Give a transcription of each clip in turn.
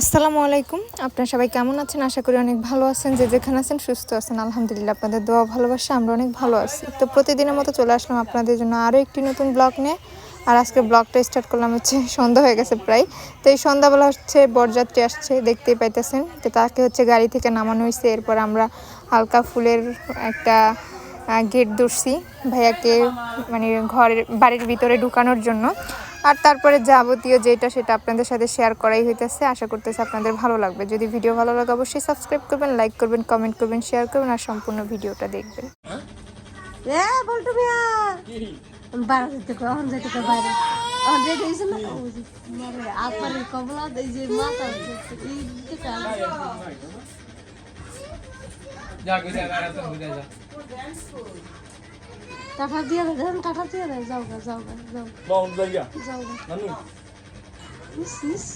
আসসালামু আলাইকুম। আপনারা সবাই কেমন আছেন? আশা করি অনেক ভালো আছেন। যে যেখানে আছেন সুস্থ আছেন। আলহামদুলিল্লাহ, আপনাদের দোয়া ভালোবাসা, আমরা অনেক ভালো আছি। তো প্রতিদিনের মতো চলে আসলাম আপনাদের জন্য আরও একটি নতুন ব্লগ নিয়ে। আর আজকে ব্লগটা স্টার্ট করলাম হচ্ছে, সন্ধ্যা হয়ে গেছে প্রায়। তো এই সন্ধ্যাবেলা হচ্ছে বরযাত্রী আসছে, দেখতেই পাইতেছেন। তো তাকে হচ্ছে গাড়ি থেকে নামানো হয়েছে এরপর আমরা হালকা ফুলের একটা গেট ধরছি ভাইয়াকে মানে ঘরের বাড়ির ভিতরে ঢুকানোর জন্য। আর তারপরে যাবতীয় যেটা সেটা আপনাদের সাথে শেয়ার করাই হইতেছে। আশা করতেছে আপনাদের ভালো লাগবে। যদি ভিডিও ভালো লাগে অবশ্যই সাবস্ক্রাইব করবেন লাইক করবেন কমেন্ট করবেন শেয়ার করবেন আর সম্পূর্ণ ভিডিওটা দেখবেন। যে এই দিকে টাকা দিয়ে দেন টাকা দিয়ে দেন যাও গা যাও গা যাও। Bom, Zaya. যাও গা। Nanu. ইস ইস।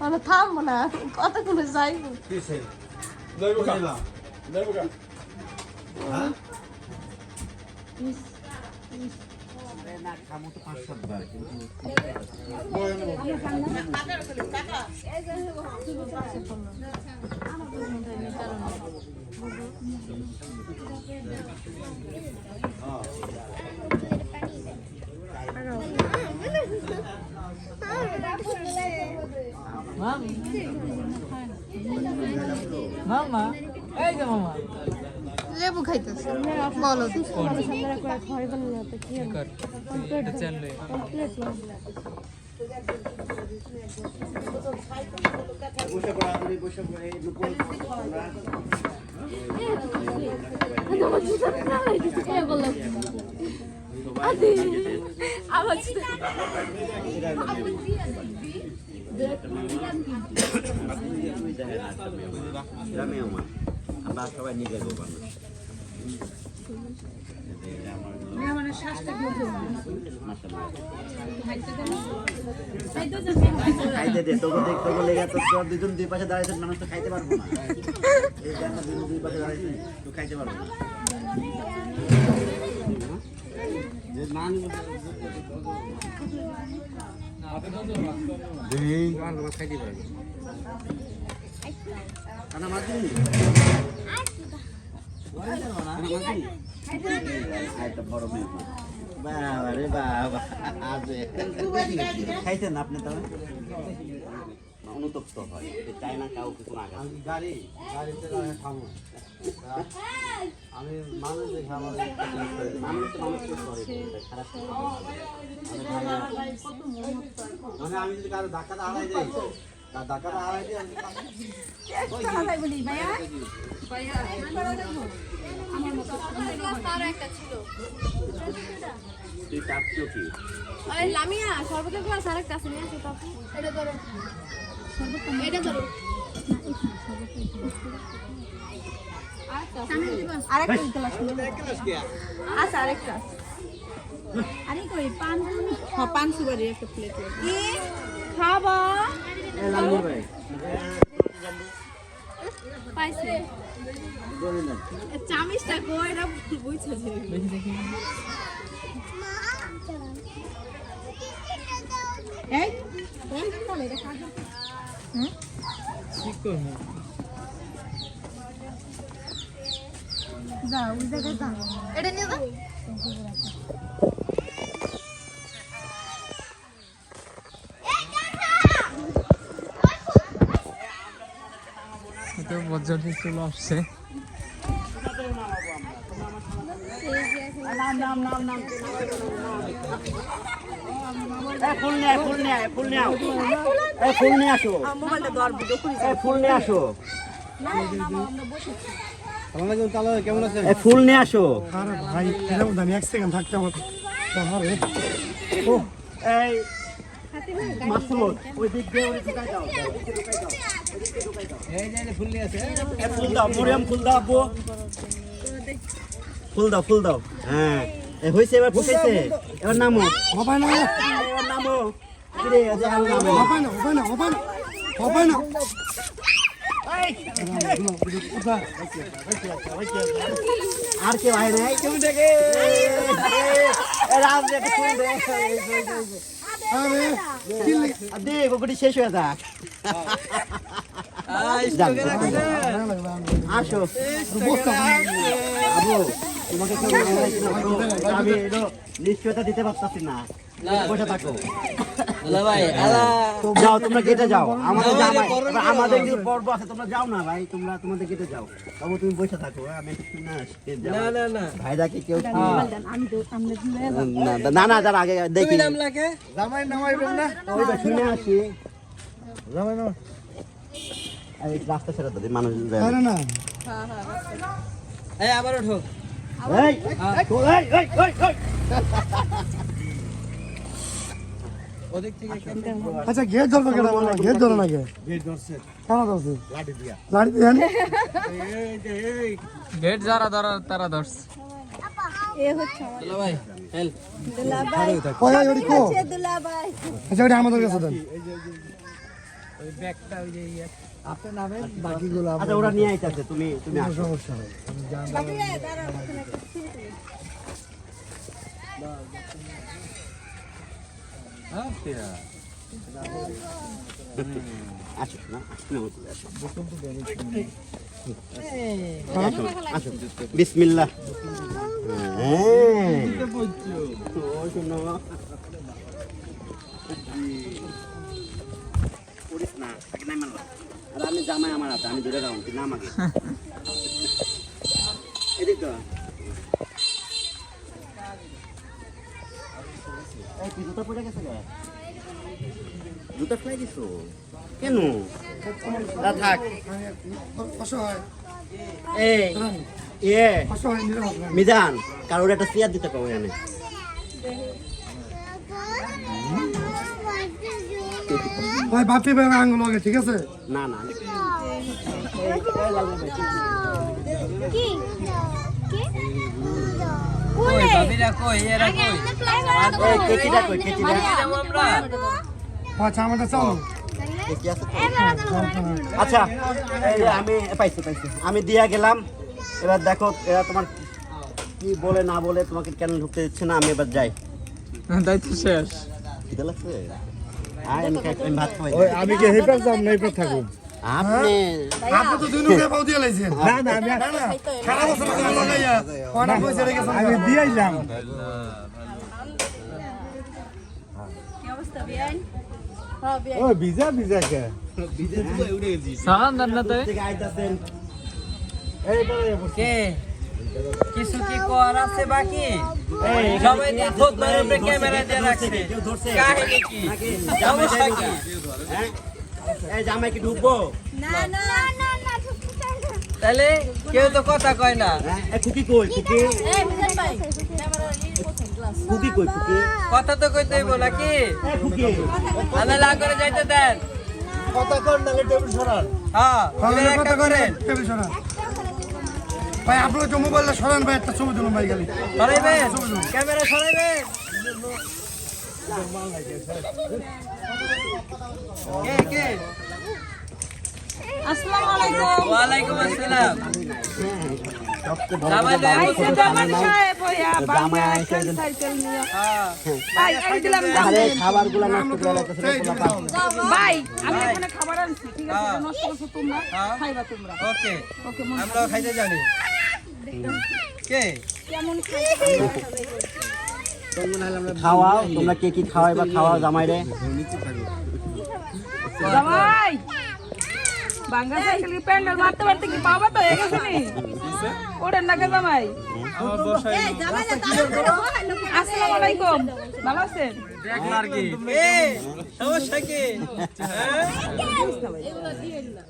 মানে থামবো না কতক্ষণে যাইবো? Dai boca. Dai boca. ইস মামা এই যে মামা। লেবু খাইতেছে। বলো। এটা চাললে গ্রামে আমার সবাই নিজের দোকান খাইতে দে, তোকে দেখ তোকে লেগে তো দুজন দুই পাশে দাঁড়াইছে, মানুষ তো খাইতে পারব না। দুই পাশে দাঁড়াইছি খাইতে পারব না। যে না নিব খাইতে পারব। কানা মাছ দিবি? খাইছেন আপনি তবে অনুতপ্ত হয় চায় না কাউকে কোনো আঘাত গাড়ি গাড়িতে থামো আমি মানুষ দেখে আমার মানুষ মানুষকে করে খারাপ মানে আমি যদি কারও ধাক্কাটা হারাই যাই লামিয়া সর্বতের গ্লাস আরেকটা। আছে নিয়ে আসো এটা ধরো এটা ধরো আরেকটা। গ্লাস আরেকটা আরে কই পান হ্যাঁ পান সুপারি একটা প্লেট খাবা? চামিচটা কই এটা বুঝছ যে। এই কোন তাহলে এটা খাব কি করব যাও ওই জায়গায় যাও এটা নিয়ে যাও তো বজ্রটি চলে আসছে। ফুল নিয়ে ফুল নিয়ে ফুল নিয়ে ফুল নিয়ে আসো। ফুল নিয়ে আসো। কেমন আছেন ফুল নিয়ে আসো। আরে ভাই এক সেকেন্ড থাকতে আমার এই ফুল দাও মরিয়াম ফুল দাও ফুল দাও ফুল দাও হ্যাঁ হইছে এবার ফুটেছে এবার নামো নামো আর কে ভাই রে তুমি দেখে রাম ফুল দে আরে হয়ে নিশ্চয়তা দিতে পারতাছি না বসে থাকো যাও তোমরা গেটে যাও আমাদের আমাদের পর্ব আছে তোমরা যাও না ভাই তোমরা তোমাদের গেটে যাও বাবু তুমি বসে থাকো হ্যাঁ? আমি একটু না না না ভাইরাকে কেউ না না না যারা আগে দেখি নাম লাগে জামাই নামাইবেন না ওই শুনে আসি জামাই নামাই এই রাস্তা ছেড়ে দাও মানুষ যায়। আরে না এই আবার ওঠো এই, এই, এই, এই, এই। ওদিক থেকে আচ্ছা। গেট ধরবো কেন? বলো গেট ধরো না গেট ধরছে। কেন ধরছে? লাঠি দিয়া। লাঠি দিয়া গেট যারা ধরা তারা ধরছে। এ হচ্ছে আমার। চলো ভাই হেল্প দুলাভাই ওই ওই ওই কো। সে দুলাভাই আচ্ছা আমাদের কাছে দেন। ওই ব্যাগটা ওই যে আপনি নামেন। বাকিগুলো আচ্ছা ওরা নিয়ে আইতাছে তুমি তুমি আসো। সমস্যা নেই। বাকি দাঁড়াও মারলাম আর আমি জামাই আমার হাতে আমি ধরে রাখুন তুই না আমাকে এদিক তো। এই তুই জুতা পড়ে গেছে গা? জুতা ফেলাই দিছো? কেন? না থাক। অসহায় এই এ অসহায় নিরাপদ মিজান। কারোর একটা চেয়ার দিতে পাবো এনে ভাই বাপি ভাই আঙ্গুল আগে ঠিক আছে? না না আমি- কই? ভাবিরা কই? এরা কই? এই কেচিটা কই কেচিটা আমরা আচ্ছা আমাদের চলো। আচ্ছা আমি পাইছি পাইছি। আমি দিয়া গেলাম। এবার দেখো এরা তোমার কি বলে না বলে তোমাকে কেন ঢুকতে দিচ্ছে না আমি এবার যাই। দায়িত্ব শেষ। খিদে লাগছে? আমি খাই- আমি ভাত খাওয়াই আমি কি হেপার যাম না হেপার থাকুন আপনি আপনি তো দুই নুকে পাও দিয়ে লাইছেন। না না আমি না না সারা বছর ধরে লাগাইয়া কোনা পয়সা রেখে আমি কি অবস্থা বিয়ান? হ্যাঁ ও ভিজা ভিজা কে? সালাম দেন না তো থেকে কে? কিছু কি কর আছে বাকি? সবাই দিয়ে ধরে ক্যামেরা দিয়ে রাখছে। কাহিনী কি? সমস্যা কি? হ্যাঁ এই জামাই কি ঢুকবো? না না। না না ঢুকতে চাই না। তাহলে কেউ তো কথা কয় না। হ্যাঁ এই খুকি কই এই প্রথম খুকি কই খুকি? কথা তো কইতে হইব নাকি? আমি লাগ করে যাইতে দেন। কথা কর নালে টেবিল সরান। হ্যাঁ এবার একটা করেন টেবিল সরান। ভাই আপনার তো মোবাইলটা সরান ভাই একটা ছবি তুলুন ভাই সরাইবেন? ক্যামেরা সরাইবেন? খাবারগুলা নষ্ট করে ভাই আমি এখানে খাবার আনছি ঠিক আছে? হ্যাঁ। নষ্ট করছ তোমরা? হ্যাঁ। খাইবা তোমরা? ওকে ওকে আমরাও খাইতে জানি কে খাওয়াও তোমরা কে কি খাওয়াই বা খাওয়াও জামাই রে জামাই বাঙ্গা সাইকেল প্যান্ডেল মারতে মারতে কি পাবা তো হয়ে গেছে নি ওরেন না জামাই আসসালামু আলাইকুম ভালো আছেন কে সমস্যা কি হ্যাঁ?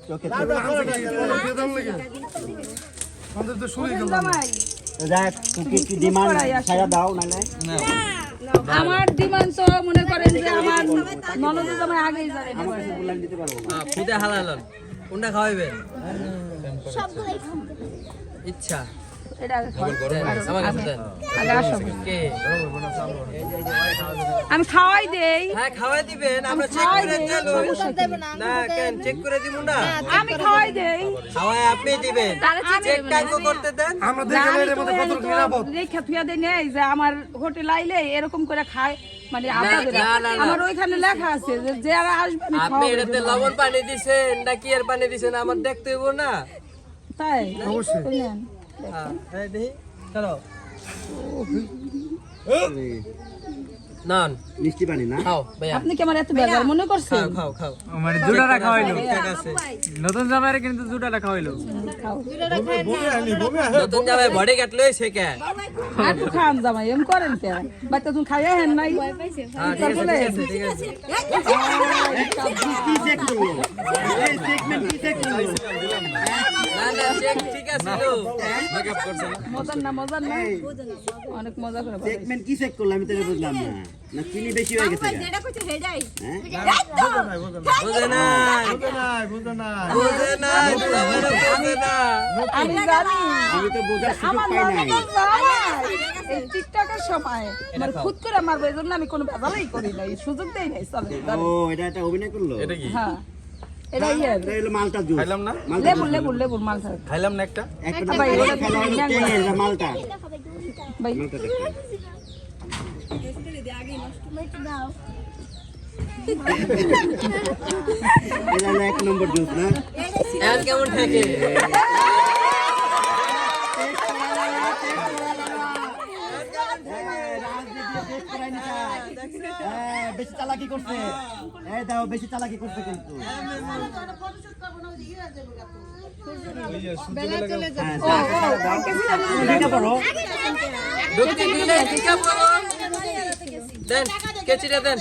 চোখে আমাদের তো শুরু গেল জামাই কি ডিমান্ড ছাড়া দাও নালে আমার ডিমান্ড তো মনে করেন যে আমার ননদ জামাই আগেই জানে বললাম দিতে পারব না। খুদে কোনটা খাওয়াইবেন ইচ্ছা। এটা আসো। কে? আমি খাওয়াই দেই। হ্যাঁ খাওয়াই দিবেন। আমরা চেক করে দেই। দেন সমস্যা কি? না কেন? চেক করে দিব না? আমি খাওয়াই দেই। খাওয়াই আপনি দিবেন। চেক করবেন করতে দেন। আমরা না, দেখে আমি এর মধ্যে কত নিরাপদ? রেখা থুয়া দেই নেই যে আমার হোটেল আইলে এরকম করে খায়। মানে আপনাদের। আমার ওইখানে লেখা আছে যে যারা আসবে আমি আপনি এটাতে লবণ পানি দিছেন না কি এর পানি দিছেন আমার দেখতে হইব না। তাই? অবশ্যই। হ্যাঁ দেখি চলো। নান। মিষ্টি পানি না? খাও ভাইয়া। আপনি কি আমার এত বেজার মনে করছেন? খাও খাও খাওয়াইলো। নতুন জামাইরে কিন্তু দুটাটা খাওয়াইলো। নতুন জামাই বডি কাট লইছে কে? আর তো খান জামাই এম করেন কে? বাচ্চা তুমি খাইয়া হেন নাই। হ্যাঁ ঠিক আছে অনেক মজা করে চেকমেন্ট কি চেক করল আমি তো বুঝলাম না। না চিনি বেশি হয়ে গেছে যেটা কইছে হেডাই বুঝে না বুঝে না বুঝে না। বুঝে না আমি জানি আমি তো বোঝার সুযোগ পাই নাই। এই টিকটকের সময় খুদ করে মারবো এই আমি কোনো ভেজালই করি নাই সুযোগ দেই নাই চলে ও এটা একটা অভিনয় করল? এটা কি? হ্যাঁ। এটা ইয়ে। এটা হলো মালটা জুস। খাইলাম না? মালটা লেবুর লেবুর লেবুর খাইলাম না একটা? একটা ভাই, এটা খেলা হলো ম্যাঙ্গো। টেঙের, এটা মালটা। ভাই। মালটা দেখো। এটা হলো এক নম্বর জুস না? কেমন থাকে? হ্যাঁ, বেশি চালাকি করছে। এই দাও বেশি চালাকি করছে কিন্তু। হ্যাঁ, ও ও কেসিটা নিয়ে ঢেকে পড়ো ঢুকতে দিলে ঠিক আছে দেন কেচিটা দেন।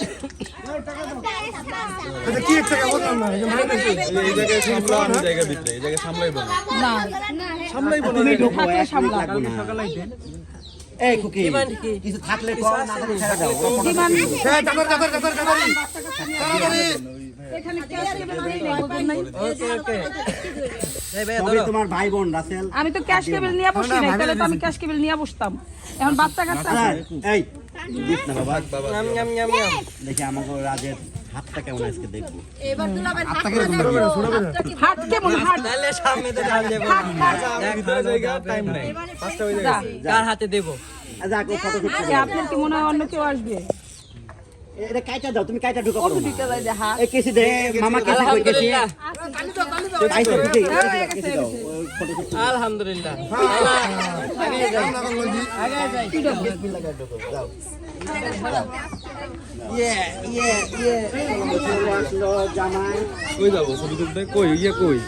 কিছু থাকলে আমি তো ক্যাশ কেবল নিয়ে বসি নাই তাহলে তো আমি ক্যাশ কেবল নিয়ে বসতাম। এখন বাচ্চা কাচ্চা এই দিস না বাবা নাম নাম নাম নাম। দেখি আমাকে রাজের হাতটা কেমন আজকে দেখব। কার হাতে দেব? আচ্ছা আপনার কি মনে হয় অন্য কেউ আসবে? এটা কাইটা দাও তুমি কাইটা এই কেসি দে মামা কেসি কই কেসি আলহামদুলিল্লাহ ইয়ে ইয়ে ইয়ে কই যাব ছবি তুলতে। কই ইয়ে কই?